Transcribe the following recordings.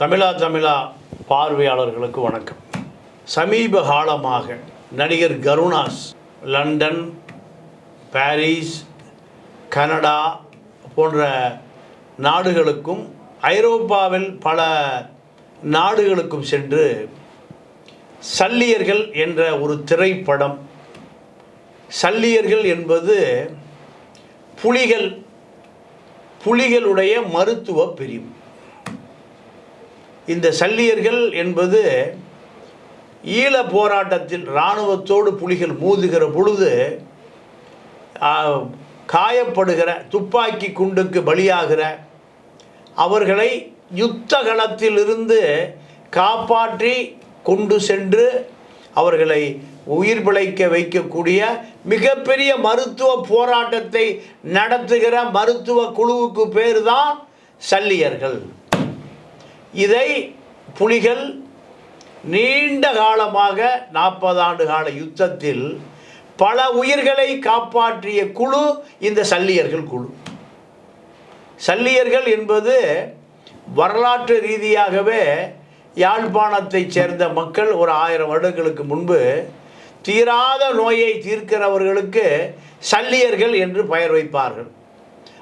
தமிழா தமிழா பார்வையாளர்களுக்கு வணக்கம். சமீப காலமாக நடிகர் கருணாஸ் லண்டன் பாரிஸ் கனடா போன்ற நாடுகளுக்கும் ஐரோப்பாவில் பல நாடுகளுக்கும் சென்று சல்லியர்கள் என்ற ஒரு திரைப்படம் சல்லியர்கள் என்பது புலிகள் புலிகளுடைய மருத்துவ பிரிவு. இந்த சல்லியர்கள் என்பது ஈழ போராட்டத்தில் இராணுவத்தோடு புலிகள் மோதுகிற பொழுது காயப்படுகிற துப்பாக்கி குண்டுக்கு பலியாகிற அவர்களை யுத்த களத்திலிருந்து காப்பாற்றி கொண்டு சென்று அவர்களை உயிர் பிழைக்க வைக்கக்கூடிய மிகப்பெரிய மருத்துவ போராட்டத்தை நடத்துகிற மருத்துவ குழுவுக்கு பேர் தான் சல்லியர்கள். இதை புலிகள் நீண்ட காலமாக நாற்பது ஆண்டு கால யுத்தத்தில் பல உயிர்களை காப்பாற்றிய குழு இந்த சல்லியர்கள் குழு. சல்லியர்கள் என்பது வரலாற்று ரீதியாகவே யாழ்ப்பாணத்தைச் சேர்ந்த மக்கள் ஒரு ஆயிரம் வருடங்களுக்கு முன்பு தீராத நோயை தீர்க்கிறவர்களுக்கு சல்லியர்கள் என்று பெயர் வைப்பார்கள்.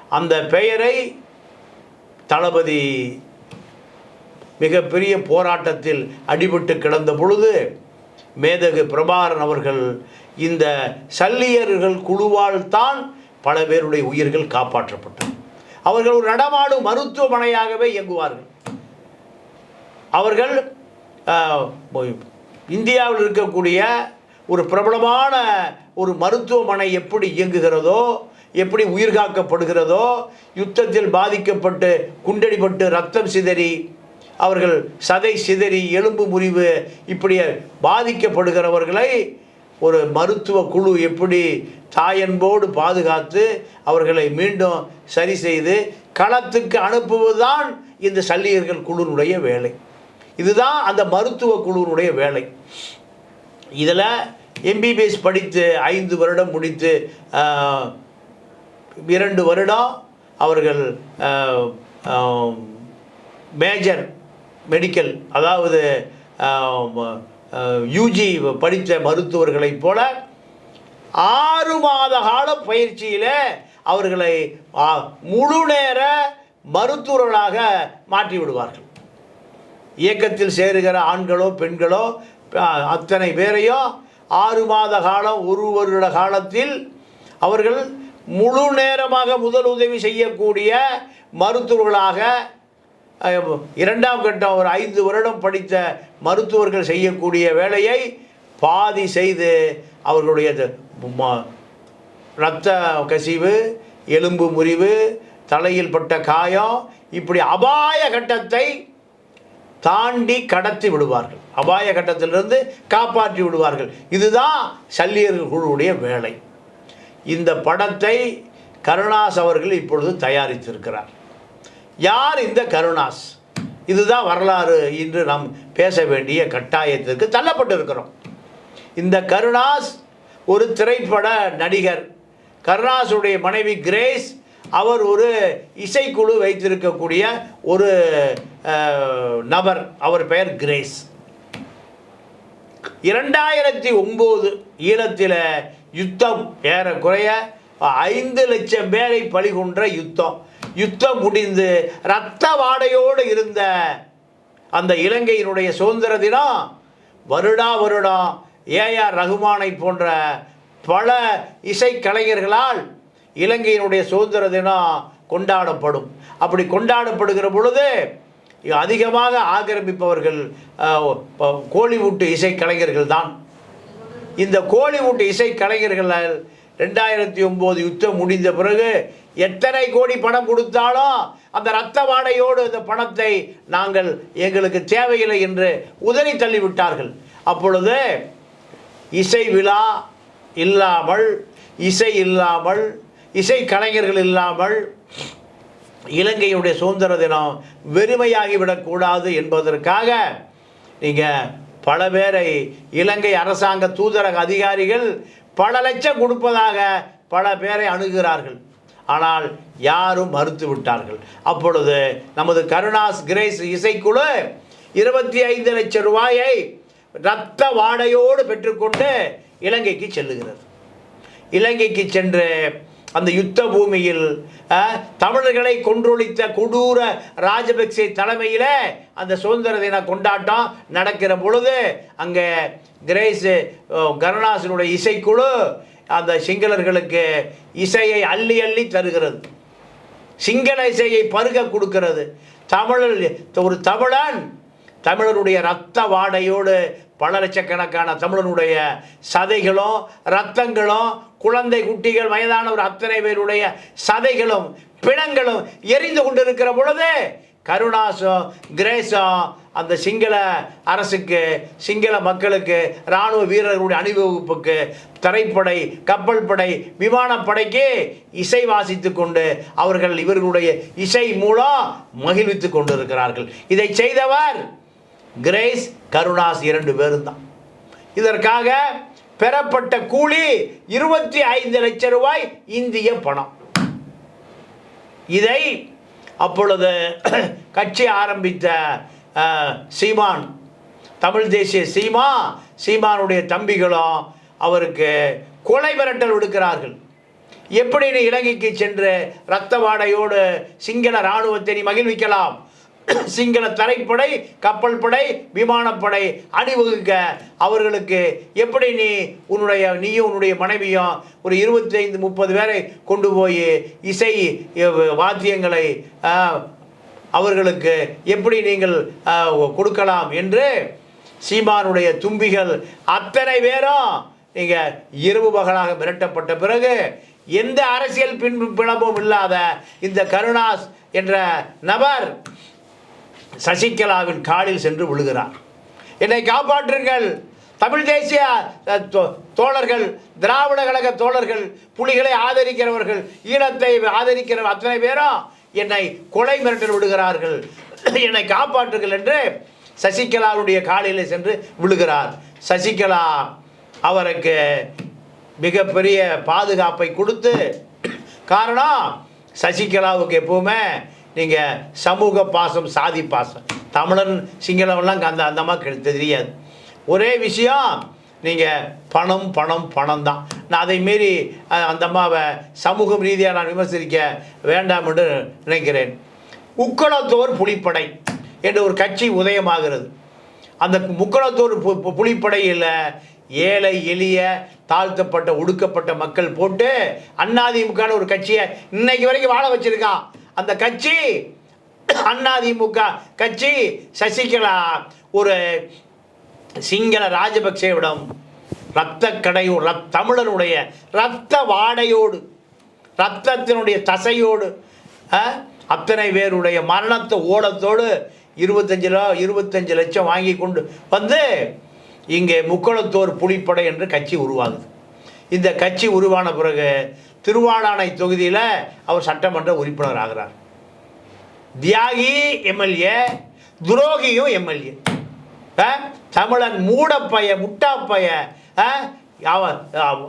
அந்த பெயரை தளபதி மிகப்பெரிய போராட்டத்தில் அடிபட்டு கிடந்த பொழுது மேதகு பிரபாகரன் அவர்கள் இந்த சல்லியர்கள் குழுவால் தான் பல பேருடைய உயிர்கள் காப்பாற்றப்பட்டன. அவர்கள் ஒரு நடமாடும் மருத்துவமனையாகவே இயங்குவார்கள். அவர்கள் இந்தியாவில் இருக்கக்கூடிய ஒரு பிரபலமான ஒரு மருத்துவமனை எப்படி இயங்குகிறதோ எப்படி உயிர் காக்கப்படுகிறதோ யுத்தத்தில் பாதிக்கப்பட்டு குண்டடிப்பட்டு ரத்தம் சிதறி அவர்கள் சதை சிதறி எலும்பு முறிவு இப்படி பாதிக்கப்படுகிறவர்களை ஒரு மருத்துவ குழு எப்படி தாயன்போடு பாதுகாத்து அவர்களை மீண்டும் சரி செய்து களத்துக்கு அனுப்புவதுதான் இந்த சல்லியர்கள் குழுவினுடைய வேலை. இதுதான் அந்த மருத்துவ குழுவினுடைய வேலை. இதில் எம்பிபிஎஸ் படித்து ஐந்து வருடம் முடித்து இரண்டு வருடம் அவர்கள் மேஜர் மெடிக்கல் அதாவது யூஜி படித்த மருத்துவர்களைப் போல ஆறு மாத கால பயிற்சியில் அவர்களை முழு நேர மருத்துவர்களாக மாற்றி விடுவார்கள். இயக்கத்தில் சேருகிற ஆண்களோ பெண்களோ அத்தனை பேரையும் ஆறு மாத காலம் ஒரு வருட காலத்தில் அவர்கள் முழு நேரமாக முதல் உதவி செய்யக்கூடிய மருத்துவர்களாக இரண்டாம் கட்டம் ஒரு ஐந்து வருடம் படித்த மருத்துவர்கள் செய்யக்கூடிய வேலையை பாதி செய்து அவர்களுடைய ம- இரத்த கசிவு எலும்பு முறிவு தலையில் பட்ட காயம் இப்படி அபாய கட்டத்தை தாண்டி கடத்தி விடுவார்கள். அபாய கட்டத்திலிருந்து காப்பாற்றி விடுவார்கள். இதுதான் சல்லியர்கள் குழுவுடைய வேலை. இந்த படத்தை கருணாஸ் அவர்கள் இப்பொழுது தயாரித்திருக்கிறார். யார் இந்த கருணாஸ்? இதுதான் வரலாறு இன்று நாம் பேச வேண்டிய கட்டாயத்திற்கு தள்ளப்பட்டிருக்கிறோம். இந்த கருணாஸ் ஒரு திரைப்பட நடிகர். கருணாஸுடைய மனைவி கிரேஸ் அவர் ஒரு இசைக்குழு வைத்திருக்கக்கூடிய ஒரு நபர். அவர் பெயர் கிரேஸ். இரண்டாயிரத்தி ஒம்பது ஈழத்தில் யுத்தம் ஏறக்குறைய ஐந்து லட்சம் பேரை பலிகொன்ற யுத்தம். யுத்தம் முடிந்து இரத்த வாடையோடு இருந்த அந்த இலங்கையினுடைய சுதந்திர தினம் வருடா வருடம் ஏஆர் ரகுமானை போன்ற பல இசைக்கலைஞர்களால் இலங்கையினுடைய சுதந்திர தினம் கொண்டாடப்படும். அப்படி கொண்டாடப்படுகிற பொழுது அதிகமாக ஆக்கிரமிப்பவர்கள் கோலிவுட்டு இசைக்கலைஞர்கள் தான் இந்த கோலிவுட் இசைக்கலைஞர்கள் ரெண்டாயிரத்தி ஒம்பது யுத்தம் முடிந்த பிறகு எத்தனை கோடி பணம் கொடுத்தாலும் அந்த இரத்த வாடையோடு அந்த பணத்தை நாங்கள் எங்களுக்கு தேவையில்லை என்று உதறி தள்ளிவிட்டார்கள். அப்பொழுது இசை விழா இல்லாமல் இசை இல்லாமல் இசை கலைஞர்கள் இல்லாமல் இலங்கையுடைய சுதந்திர தினம் வெறுமையாகிவிடக்கூடாது என்பதற்காக நீங்கள் பல பேரை இலங்கை அரசாங்க தூதரக அதிகாரிகள் பல லட்சம் கொடுப்பதாக பல பேரை அணுகிறார்கள். ஆனால் யாரும் மறுத்து விட்டார்கள். அப்பொழுது நமது கருணாஸ் கிரேஸ் இசைக்குழு இருபத்தி ஐந்து லட்சம் ரூபாயை இரத்த வாடையோடு பெற்றுக்கொண்டு இலங்கைக்கு செல்லுகிறது. இலங்கைக்கு சென்று அந்த யுத்த பூமியில் தமிழர்களை கொன்றொழித்த கொடூர ராஜபக்சே தலைமையில் அந்த சுதந்திர தின கொண்டாட்டம் நடக்கிற பொழுது அங்கே கிரேஸ் கருணாசனுடைய இசைக்குழு அந்த சிங்களர்களுக்கு இசையை அள்ளி அள்ளி தருகிறது. சிங்கள இசையை பருக கொடுக்கிறது. தமிழர் ஒரு தமிழன் தமிழருடைய இரத்த வாடையோடு பல லட்சக்கணக்கான தமிழனுடைய சதைகளும் இரத்தங்களும் குழந்தை குட்டிகள் வயதானவர் அத்தனை பேருடைய சதைகளும் பிணங்களும் எரிந்து கொண்டிருக்கிற பொழுது கருணாசம் கிரேசம் அந்த சிங்கள அரசுக்கு சிங்கள மக்களுக்கு இராணுவ வீரர்களுடைய அணிவகுப்புக்கு தரைப்படை கப்பல் படை விமானப்படைக்கு இசை வாசித்து கொண்டு அவர்கள் இவர்களுடைய இசை மூலம் மகிழ்வித்து கொண்டிருக்கிறார்கள். இதை செய்தவர் கிரேஸ் கருணாஸ் இரண்டு பேரும் தான் இதற்காக பெறப்பட்ட கூலி இருபத்தி ஐந்து லட்சம் ரூபாய் இந்திய பணம். இதை அப்பொழுது கட்சி ஆரம்பித்த சீமான் தமிழ் தேசிய சீமா சீமானுடைய தம்பிகளும் அவருக்கு கொலை மிரட்டல் விடுக்கிறார்கள். எப்படி நீ இலங்கைக்கு சென்று இரத்த வாடையோடு சிங்கள இராணுவத்தை நீ மகிழ்விக்கலாம். சிங்கள தரைப்படை கப்பல் படை விமானப்படை அணிவகுக்க அவர்களுக்கு எப்படி நீ உன்னுடைய நீயும் உன்னுடைய மனைவியும் ஒரு இருபத்தைந்து முப்பது பேரை கொண்டு போய் இசை வாத்தியங்களை அவர்களுக்கு எப்படி நீங்கள் கொடுக்கலாம் என்று சீமானுடைய தும்பிகள் அத்தனை பேரும் நீங்கள் இரவு பகலாக மிரட்டப்பட்ட பிறகு எந்த அரசியல் பின் பிளம்பும் இல்லாத இந்த கருணாஸ் என்ற நபர் சசிகலாவின் காலில் சென்று விழுகிறார். என்னை காப்பாற்றுங்கள். தமிழ் தேசிய தோ- தோழர்கள் திராவிட கழக தோழர்கள் புலிகளை ஆதரிக்கிறவர்கள் ஈழத்தை ஆதரிக்கிற அத்தனை பேரும் என்னை கொலை மிரட்டல் விடுகிறார்கள். என்னை காப்பாற்றுங்கள் என்று சசிகலாவுடைய காலில் சென்று விழுகிறார். சசிகலா அவருக்கு மிகப்பெரிய பாதுகாப்பை கொடுத்து காரணம் சசிகலாவுக்கு எப்பவுமே நீங்கள் சமூக பாசம் சாதி பாசம். தமிழன் சிங்களவெல்லாம் அந்த அந்த மாதிரி தெரியாது. ஒரே விஷயம் நீங்கள் பணம் பணம் பணம் தான் நான் அதை மீறி அஹ், அந்த அம்மாவை சமூகம் ரீதியாக நான் விமர்சிக்க வேண்டாம் என்று நினைக்கிறேன். உக்களத்தோர் புலிப்படை என்ற ஒரு கட்சி உதயமாகிறது. அந்த முக்களத்தோர் பு- புலிப்படையில் ஏழை எளிய தாழ்த்தப்பட்ட ஒடுக்கப்பட்ட மக்கள் போட்டு அண்ணாதிமுகன்னு ஒரு கட்சியை இன்னைக்கு வரைக்கும் வாழ வச்சுருக்கான். அந்த கட்சி அதிமுக கட்சி சசிகலா ஒரு சிங்கள ராஜபக்சேவிடம் ரத்த கடையோடு ரத் தமிழனுடைய ரத்த வாடையோடு ரத்தத்தினுடைய தசையோடு அத்தனை பேருடைய மரணத்தை ஓடத்தோடு இருபத்தஞ்சு ரூபா இருபத்தஞ்சு லட்சம் வாங்கி கொண்டு வந்து இங்கே முக்குளத்தோர் புலிப்படை என்று கட்சி உருவாகுது. இந்த கட்சி உருவான பிறகு திருவாடானை தொகுதியில் அவர் சட்டமன்ற உறுப்பினர் ஆகிறார். தியாகி எம்எல்ஏ துரோகியும் எம்எல்ஏ. தமிழன் மூடப்பைய முட்டாப்பைய ஆ, அவன்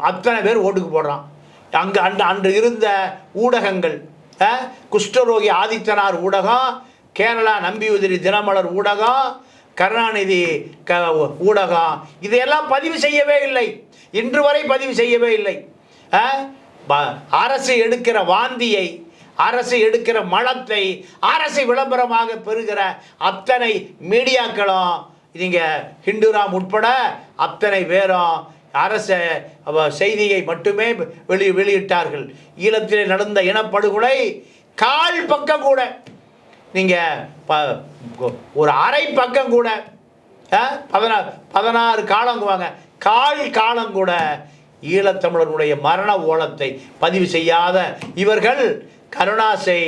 அத்தனை பேர் ஓட்டுக்கு போடுறான். அங்கே அன்று அன்று இருந்த ஊடகங்கள் ஆ, குஷ்டரோகி ஆதித்தனார் ஊடகம் கேரளா நம்பியுதிரி தினமலர் ஊடகம் கருணாநிதி க ஊடகம். இதையெல்லாம் பதிவு செய்யவே இல்லை. இன்று வரை பதிவு செய்யவே இல்லை. ஆ, அரசு எடுக்கிற வாந்தியை அரசு எடுக்கிற மலத்தை அரசு விளம்பரமாக பெறுகிற அத்தனை மீடியாக்களும் நீங்கள் ஹிந்துராம் உட்பட அத்தனை பேரும் அரச செய்தியை மட்டுமே வெளி வெளியிட்டார்கள். ஈழத்தில் நடந்த இனப்படுகொலை கால் பக்கம் கூட. நீங்கள் ப ஒரு அரை பக்கம் கூட ஆ, பதினா பதினாறு காலங்குவாங்க. கால் காலம் கூட ஈழத்தமிழனுடைய மரண ஓலத்தை பதிவு செய்யாத இவர்கள் கருணாசை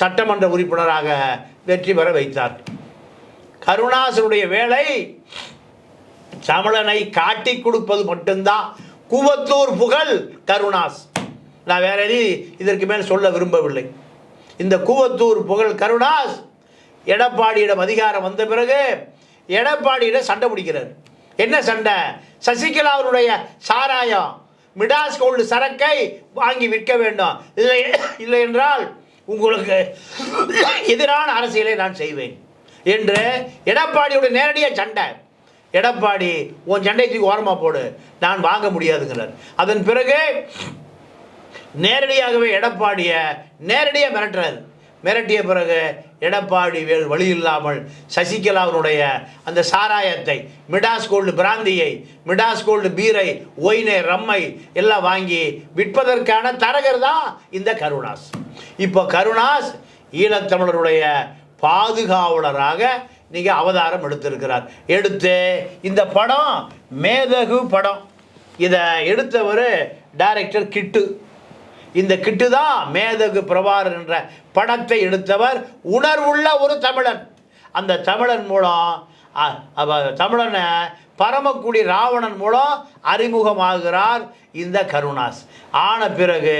சட்டமன்ற உறுப்பினராக வெற்றி பெற வைத்தார். கருணாசனுடைய வேலை தமிழனை காட்டி கொடுப்பது மட்டும்தான். கூவத்தூர் புகழ் கருணாஸ். நான் வேற எதையும் இதற்கு மேல் சொல்ல விரும்பவில்லை. இந்த கூவத்தூர் புகழ் கருணாஸ் எடப்பாடியிடம் அதிகாரம் வந்த பிறகு எடப்பாடியிடம் சண்டை பிடிக்கிறார். என்ன சண்டை? சசிகலாவுடைய சாராயம். மிடாஸ் கோல்டு சரக்கை வாங்கி விற்க வேண்டும். இல்லை இல்லை என்றால் உங்களுக்கு எதிரான அரசியலை நான் செய்வேன். என்று எடப்பாடியோட நேரடியாக சண்டை. எடப்பாடி உன் சண்டை தூக்கி ஓரமாக போடு. நான் வாங்க முடியாதுங்கிறார். அதன் பிறகு நேரடியாகவே எடப்பாடியை நேரடியாக மிரட்டுறாரு. மிரட்டிய பிறகு எடப்பாடி வேல் வழி இல்லாமல் சசிகலாவினுடைய அந்த சாராயத்தை மிடாஸ் கோல்டு பிராந்தியை மிடாஸ் கோல்டு பீரை ஒயினை ரம்மை எல்லாம் வாங்கி விற்பதற்கான தரகர் தான் இந்த கருணாஸ். இப்போ கருணாஸ் ஈழத்தமிழருடைய பாதுகாவலராக நீங்கள் அவதாரம் எடுத்திருக்கிறார். எடுத்து இந்த படம் மேதகு படம். இதை எடுத்தவர் டைரக்டர் கிட்டு. இந்த கிட்டு தான் மேதகு பிரபார் என்ற படத்தை எடுத்தவர் உணர்வுள்ள ஒரு தமிழன். அந்த தமிழன் மூலம் அவ தமிழனை பரமக்குடி ராவணன் மூலம் அறிமுகமாகிறார் இந்த கருணாஸ். ஆன பிறகு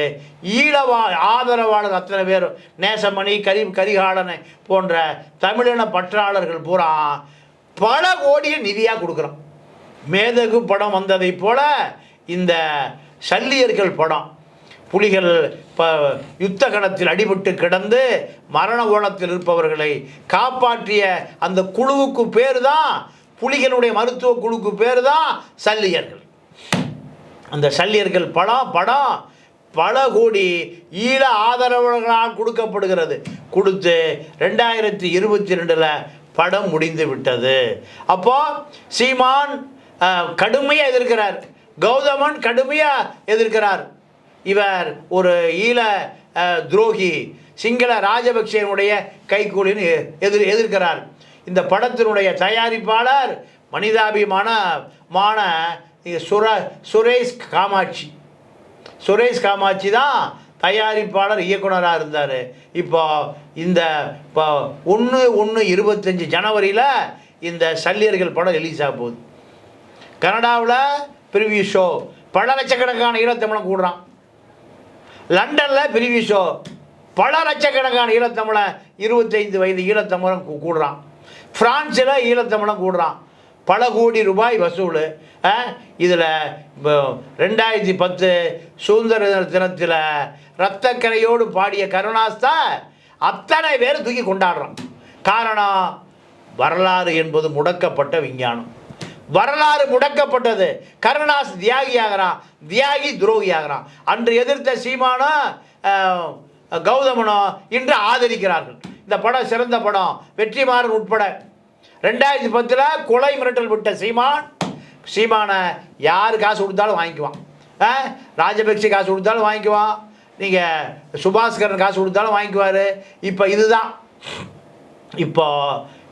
ஈழவா ஆதரவாளர் அத்தனை பேர் நேசமணி கரி கரிகாலனை போன்ற தமிழின பற்றாளர்கள் பூரா பல கோடியை நிதியாக கொடுக்குறோம். மேதகு படம் வந்ததைப் போல இந்த சல்லியர்கள் படம் புலிகள் ப யுத்த கணத்தில் அடிபட்டு கிடந்து மரண ஓலத்தில் இருப்பவர்களை காப்பாற்றிய அந்த குழுவுக்கு பேர் தான் புலிகளுடைய மருத்துவ குழுக்கு பேர் தான் சல்லியர்கள். அந்த சல்லியர்கள் படம் படம் பல கோடி ஈழ ஆதரவாளர்களால் கொடுக்கப்படுகிறது. கொடுத்து ரெண்டாயிரத்தி இருபத்தி ரெண்டில் படம் முடிந்து விட்டது. அப்போ சீமான் கடுமையாக எதிர்க்கிறார். கௌதமன் கடுமையாக எதிர்க்கிறார். இவர் ஒரு ஈழ துரோகி சிங்கள ராஜபக்சேனுடைய கைகூலின்னு எதிர் எதிர்க்கிறார். இந்த படத்தினுடைய தயாரிப்பாளர் மனிதாபிமான மான சுர சுரேஷ் காமாட்சி. சுரேஷ் காமாட்சி தான் தயாரிப்பாளர் இயக்குனராக இருந்தார். இப்போ இந்த இப்போ ஒன்று ஒன்று இருபத்தஞ்சி ஜனவரியில் இந்த சல்லியர்கள் படம் ரிலீஸ் ஆக போகுது. கனடாவில் ப்ரிவியூ ஷோ பல லட்சக்கணக்கான ஈழத்தமிழன் கூடுறான். லண்டனில் ப்ரிவியூ ஷோ பல லட்சக்கணக்கான ஈழத்தமிழன் இருபத்தைந்து வயது ஈழத்தமிழன் கூடுறான். ஃப்ரான்ஸில் ஈழத்தமிழன் கூடுறான். பல கோடி ரூபாய் வசூல். இதில் ரெண்டாயிரத்தி பத்து சுதந்திர தினத்தில் ரத்தக்கரையோடு பாடிய கருணாஸ்தா அத்தனை பேர் தூக்கி கொண்டாடுறான். காரணம் வரலாறு என்பது முடக்கப்பட்ட விஞ்ஞானம். வரலாறு முடக்கப்பட்டது. கருணாஸ் தியாகி ஆகிறான் தியாகி துரோகி ஆகிறான் அன்று எதிர்த்த சீமானோ கௌதமனோ இன்று ஆதரிக்கிறார்கள். இந்த படம் சிறந்த படம். வெற்றிமாறன் உட்பட. ரெண்டாயிரத்தி பத்தில் கொலை மிரட்டல் விட்ட சீமான் சீமானை யார் காசு கொடுத்தாலும் வாங்கிக்குவான். ஆ? ராஜபக்சே காசு கொடுத்தாலும் வாங்கிக்குவான். நீங்கள் சுபாஸ்கரன் காசு கொடுத்தாலும் வாங்கிக்குவார். இப்போ இதுதான். இப்போ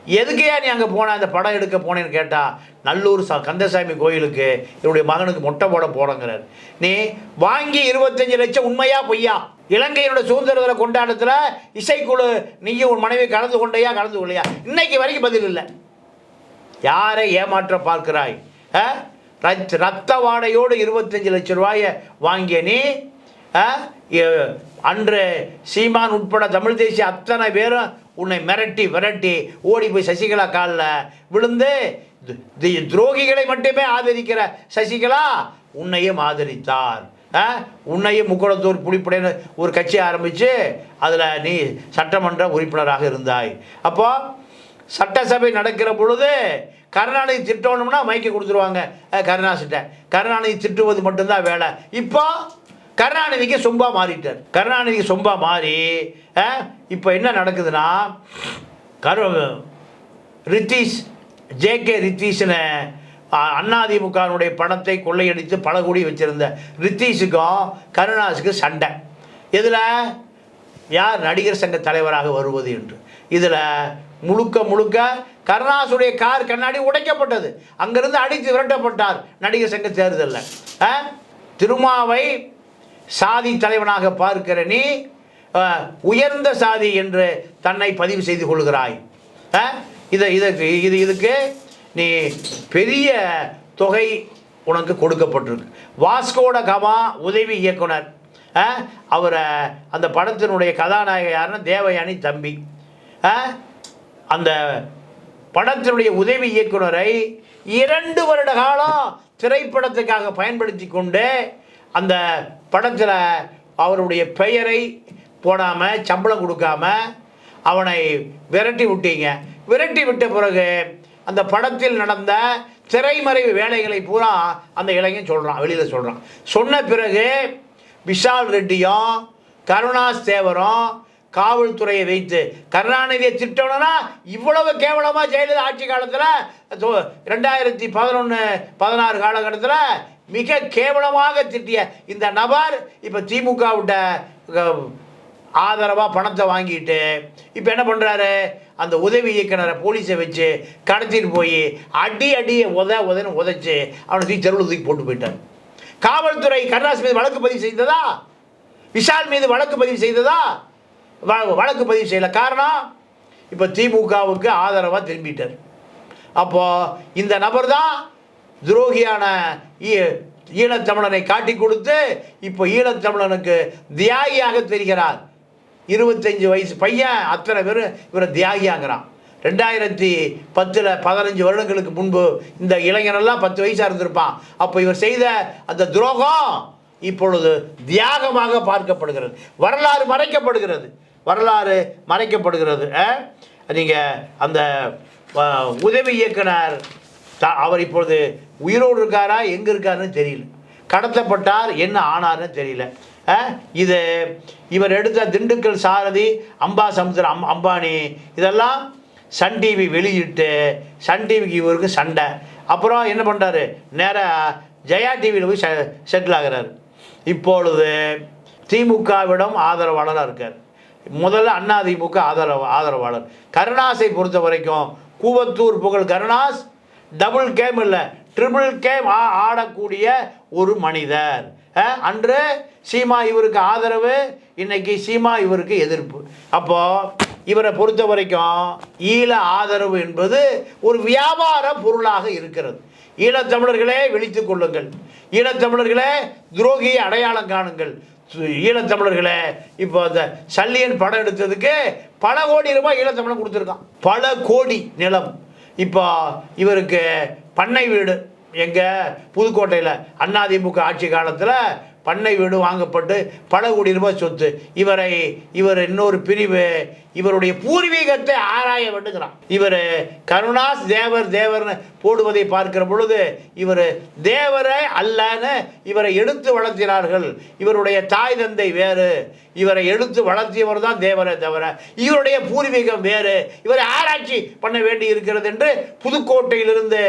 எதுக்கையா நீ அங்கே போன அந்த படம் எடுக்க போனேன்னு கேட்டால் நல்லூர் ச கந்தசாமி கோயிலுக்கு என்னுடைய மகனுக்கு மொட்டை போட போடங்கிறார் நீ வாங்கி இருபத்தஞ்சு லட்சம் உண்மையா பொய்யா? இலங்கையினுடைய சுதந்திரத்தில் கொண்டாடத்தில் கொண்டாட்டத்தில் இசைக்குழு நீயும் உன் மனைவி கலந்து கொண்டையா கலந்து கொள்ளையா? இன்னைக்கு வரைக்கும் பதில் இல்லை. யாரை ஏமாற்ற பார்க்கிறாய்? ஆ? ரத்- ரத்த வாடையோடு இருபத்தஞ்சு லட்சம் ரூபாயை வாங்கிய நீ ஆ? அன்று சீமான் உட்பட தமிழ் தேசிய அத்தனை பேரும் உன்னை மிரட்டி விரட்டி ஓடி போய் சசிகலா காலில் விழுந்து தி- துரோகிகளை மட்டுமே ஆதரிக்கிற சசிகலா உன்னையும் ஆதரித்தார். ஆ? உன்னையும் முக்குளத்தூர் புலிப்படைன்னு ஒரு கட்சி ஆரம்பித்து அதில் நீ சட்டமன்ற உறுப்பினராக இருந்தாய். அப்போ சட்டசபை நடக்கிற பொழுது கருணாநிதி திட்டணும்னா மைக்கு கொடுத்துருவாங்க. கருணாசிட்ட. கருணாநிதி திட்டுவது மட்டும்தான் வேலை. இப்போ கருணாநிதிக்கு சொம்பா மாறிட்டார். கருணாநிதிக்கு சொம்பா மாறி இப்போ என்ன நடக்குதுன்னா கரு ரித்தீஷ் ஜேகே ரித்தீஷ்னு அண்ணாதிமுகனுடைய பணத்தை கொள்ளையடித்து பல கோடி வச்சுருந்த ரித்தீஷுக்கும் கருணாஸுக்கு சண்டை. எதில்? யார் நடிகர் சங்க தலைவராக வருவது என்று. இதில் முழுக்க முழுக்க கருணாசுடைய கார் கண்ணாடி உடைக்கப்பட்டது. அங்கிருந்து அடித்து விரட்டப்பட்டார் நடிகர் சங்க தேர்தலில். ஆ? திருமாவை சாதி தலைவனாக பார்க்கிற நீ உயர்ந்த சாதி என்று தன்னை பதிவு செய்து கொள்கிறாய் இதை இதற்கு இது இதுக்கு நீ பெரிய தொகை உனக்கு கொடுக்கப்பட்டிருக்கு வாஸ்கோட கமா உதவி இயக்குனர் ஆ? அவரை அந்த படத்தினுடைய கதாநாயகர் யாருன்னா தேவயானி தம்பி ஆ? அந்த படத்தினுடைய உதவி இயக்குனரை இரண்டு வருட காலம் திரைப்படத்துக்காக பயன்படுத்தி கொண்டு அந்த படத்தில் அவருடைய பெயரை போடாமல் சம்பளம் கொடுக்காம அவனை விரட்டி விட்டீங்க. விரட்டி விட்ட பிறகு அந்த படத்தில் நடந்த திரைமறைவு வேலைகளை பூரா அந்த இளைஞன் சொல்கிறான் வெளியில் சொல்கிறான் சொன்ன பிறகு விஷால் ரெட்டியும் கருணாஸ் தேவரும் காவல்துறையை வைத்து கருணாநிதியை திட்டணும்னா இவ்வளவு கேவலமாக ஜெயலலிதா ஆட்சி காலத்தில் ரெண்டாயிரத்தி பதினொன்று பதினாறு காலகட்டத்தில் மிக கேவலமாக திட்டிய இந்த நபர் இப்போ திமுக விட்ட ஆதரவாக பணத்தை வாங்கிட்டு இப்போ என்ன பண்ணுறாரு அந்த உதவி இயக்குனரை போலீஸை வச்சு கடத்திட்டு போய் அடி அடியை உத உதன்னு உதைச்சு அவனை தூக்கி தெருவில் தூக்கி போட்டு போயிட்டார். காவல்துறை கருணாஸ் மீது வழக்கு பதிவு செய்ததா? விஷால் மீது வழக்கு பதிவு செய்ததா? வ- வழக்கு பதிவு செய்யல. காரணம்? இப்போ திமுகவுக்கு ஆதரவாக திரும்பிட்டார். அப்போது இந்த நபர் தான் துரோகியான ஈழத்தமிழனை காட்டி கொடுத்து இப்போ ஈழத்தமிழனுக்கு தியாகியாக தெரிகிறார். இருபத்தஞ்சு வயசு பையன் அத்தனை பேர் இவரை தியாகியாங்கிறான். ரெண்டாயிரத்தி பத்தில் பதினஞ்சு வருடங்களுக்கு முன்பு இந்த இளைஞனெல்லாம் பத்து வயசாக இருந்திருப்பான். அப்போ இவர் செய்த அந்த துரோகம் இப்பொழுது தியாகமாக பார்க்கப்படுகிறது. வரலாறு மறைக்கப்படுகிறது. வரலாறு மறைக்கப்படுகிறது. நீங்கள் அந்த உதவி இயக்குனர் த- அவர் இப்பொழுது உயிரோடு இருக்காரா எங்கே இருக்காருன்னு தெரியல. கடத்தப்பட்டார் என்ன ஆனார்னு தெரியல. இது இவர் எடுத்த திண்டுக்கல் சாரதி அம்பா சமுத்திரம் அம் அம்பானி இதெல்லாம் சன் டிவி வெளியிட்டு சன் டிவிக்கு இவருக்கு சண்டை. அப்புறம் என்ன பண்ணுறாரு நேராக ஜெயா டிவியில் போய் செட்டில் ஆகிறார். இப்பொழுது திமுகவிடம் ஆதரவாளராக இருக்கார். முதல்ல அண்ணா திமுக ஆதரவு ஆதரவாளர். கருணாஸை பொறுத்த வரைக்கும் கூவத்தூர் புகழ் கருணாஸ் டபுள் கேம் இல்லை ட்ரிபிள் கேம் ஆ ஆடக்கூடிய ஒரு மனிதர். அன்று சீமா இவருக்கு ஆதரவு இன்னைக்கு சீமா இவருக்கு எதிர்ப்பு. அப்போது இவரை பொறுத்த வரைக்கும் ஈழ ஆதரவு என்பது ஒரு வியாபார பொருளாக இருக்கிறது. ஈழத்தமிழர்களே விழித்து கொள்ளுங்கள். ஈழத்தமிழர்களே துரோகியை அடையாளம் காணுங்கள். ஈழத்தமிழர்களே இப்போ அந்த சல்லியன் படம் எடுத்ததுக்கு பல கோடி ரூபாய் ஈழத்தமிழன் கொடுத்துருக்கான். பல கோடி நிலம். இப்போ இவருக்கு பண்ணை வீடு. எங்கள் புதுக்கோட்டையில். அதிமுக ஆட்சி காலத்தில் பண்ணை வீடு வாங்கப்பட்டு பல கோடி ரூபாய் சொத்து. இவரை இவர் இன்னொரு பிரிவு இவருடைய பூர்வீகத்தை ஆராய வேண்டுகிறான் இவர் கருணாஸ் தேவர் தேவர்னு போடுவதை பார்க்கிற பொழுது இவர் தேவரே அல்லன்னு இவரை எடுத்து வளர்த்தினார்கள். இவருடைய தாய் தந்தை வேறு. இவரை எடுத்து வளர்த்தியவர் தான் தேவரே தவிர இவருடைய பூர்வீகம் வேறு. இவரை ஆராய்ச்சி பண்ண வேண்டி இருக்கிறது என்று புதுக்கோட்டையிலிருந்து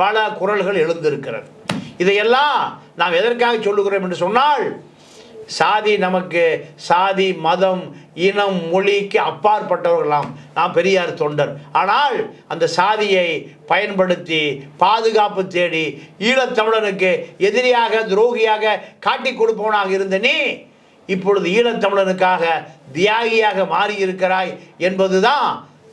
பல குரல்கள் எழுந்திருக்கிறது. இதையெல்லாம் நாம் எதற்காக சொல்லுகிறோம் என்று சொன்னால் சாதி நமக்கு சாதி மதம் இனம் மொழிக்கு அப்பாற்பட்டவர்களாம். நாம் பெரியார் தொண்டர். ஆனால் அந்த சாதியை பயன்படுத்தி பாதுகாப்பு தேடி ஈழத்தமிழனுக்கு எதிரியாக துரோகியாக காட்டி கொடுப்பவனாக இருந்த நீ இப்பொழுது ஈழத்தமிழனுக்காக தியாகியாக மாறியிருக்கிறாய் என்பதுதான்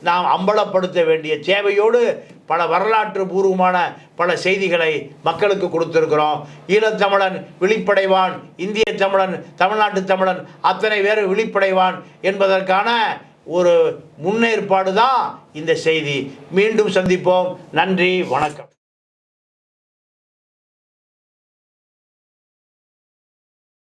நாம் அம்பலப்படுத்த வேண்டிய தேவையோடு பல வரலாற்று பூர்வமான பல செய்திகளை மக்களுக்கு கொடுத்துருக்கிறோம். ஈழத்தமிழன் விழிப்படைவான் இந்திய தமிழன் தமிழ்நாட்டு தமிழன் அத்தனை பேர் விழிப்படைவான் என்பதற்கான ஒரு முன்னேற்பாடு தான் இந்த செய்தி. மீண்டும் சந்திப்போம். நன்றி வணக்கம்.